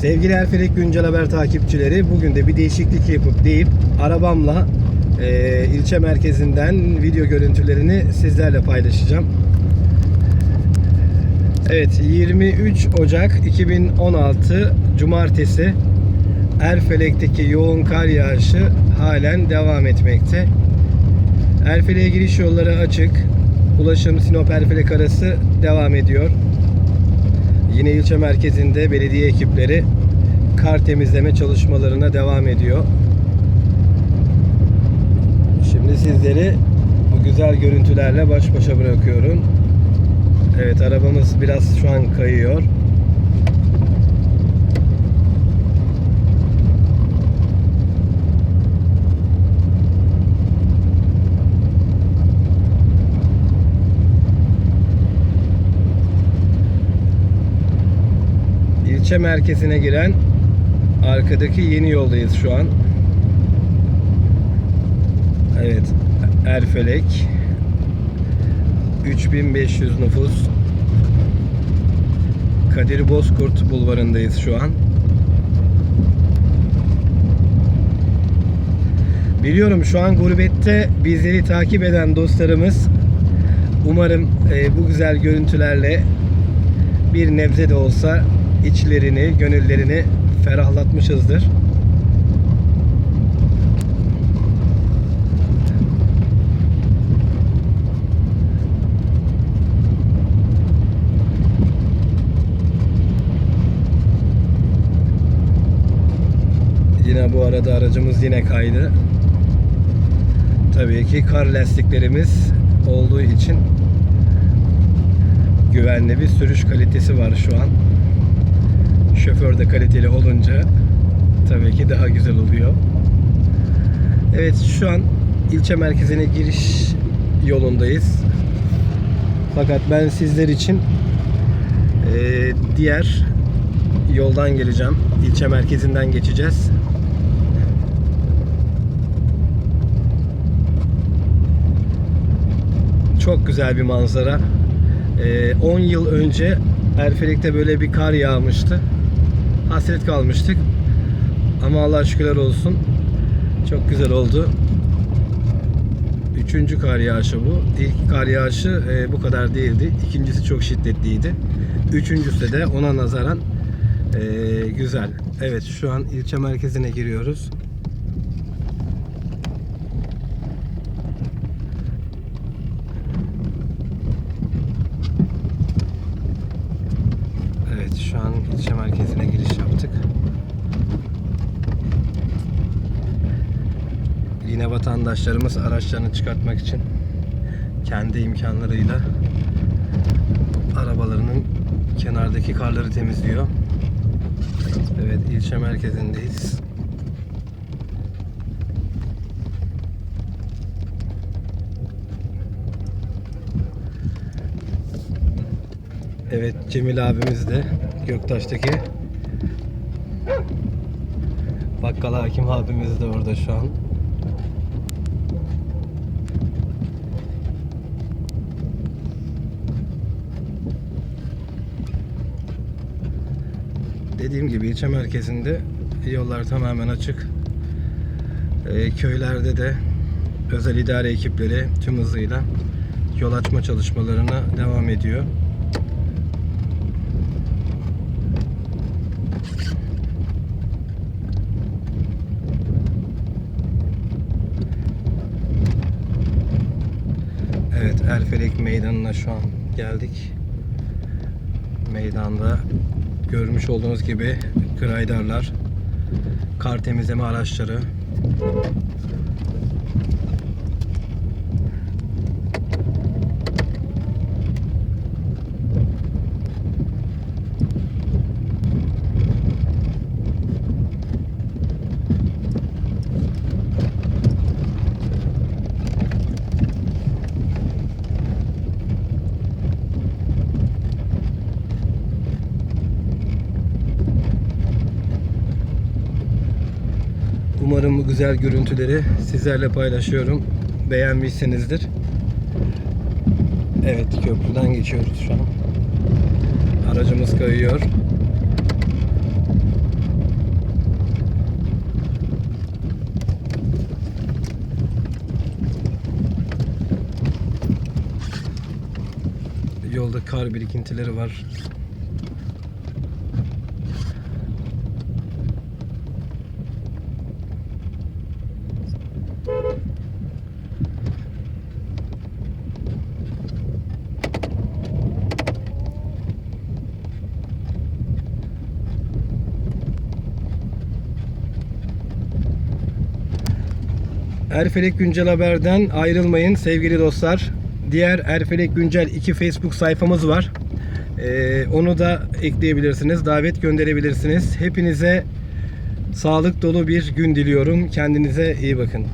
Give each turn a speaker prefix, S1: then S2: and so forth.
S1: Sevgili Erfelek Güncel Haber takipçileri bugün de bir değişiklik yapıp deyip arabamla e, ilçe merkezinden video görüntülerini sizlerle paylaşacağım. Evet 23 Ocak 2016 Cumartesi Erfelek'teki yoğun kar yağışı halen devam etmekte. Erfelek'e giriş yolları açık. Ulaşım Sinop Erfelek arası devam ediyor. Yine ilçe merkezinde belediye ekipleri kar temizleme çalışmalarına devam ediyor. Şimdi sizleri bu güzel görüntülerle baş başa bırakıyorum. Evet arabamız biraz şu an kayıyor. İlçe merkezine giren arkadaki yeni yoldayız şu an. Evet, Erfelek. 3500 nüfus. Kadir Bozkurt bulvarındayız şu an. Biliyorum şu an gurbette bizleri takip eden dostlarımız umarım e, bu güzel görüntülerle bir nebze de olsa içlerini, gönüllerini ferahlatmışızdır. Yine bu arada aracımız yine kaydı. Tabii ki kar lastiklerimiz olduğu için güvenli bir sürüş kalitesi var şu an. Şoför de kaliteli olunca tabii ki daha güzel oluyor. Evet şu an ilçe merkezine giriş yolundayız. Fakat ben sizler için eee, diğer yoldan geleceğim. İlçe merkezinden geçeceğiz. Çok güzel bir manzara. Ee, 10 yıl önce Erfelek'te böyle bir kar yağmıştı. Hasret kalmıştık. Ama Allah şükürler olsun. Çok güzel oldu. Üçüncü kar yağışı bu. İlk kar yağışı e, bu kadar değildi. İkincisi çok şiddetliydi. Üçüncüsü de ona nazaran e, güzel. Evet şu an ilçe merkezine giriyoruz. Evet şu an ilçe merkezine giriş yaptık. Yine vatandaşlarımız araçlarını çıkartmak için kendi imkanlarıyla arabalarının kenardaki karları temizliyor. Evet ilçe merkezindeyiz. Evet Cemil abimiz de Göktaş'taki Bakkal Hakim abimiz de orada şu an. Dediğim gibi ilçe merkezinde yollar tamamen açık. Ee, köylerde de özel idare ekipleri tüm hızıyla yol açma çalışmalarına devam ediyor. Evet Erfelek Meydanı'na şu an geldik. Meydanda görmüş olduğunuz gibi graydarlar, kar temizleme araçları, Umarım bu güzel görüntüleri sizlerle paylaşıyorum. Beğenmişsinizdir. Evet köprüden geçiyoruz şu an. Aracımız kayıyor. Yolda kar birikintileri var. Erfelek Güncel Haber'den ayrılmayın sevgili dostlar. Diğer Erfelek Güncel 2 Facebook sayfamız var. Ee, onu da ekleyebilirsiniz. Davet gönderebilirsiniz. Hepinize sağlık dolu bir gün diliyorum. Kendinize iyi bakın.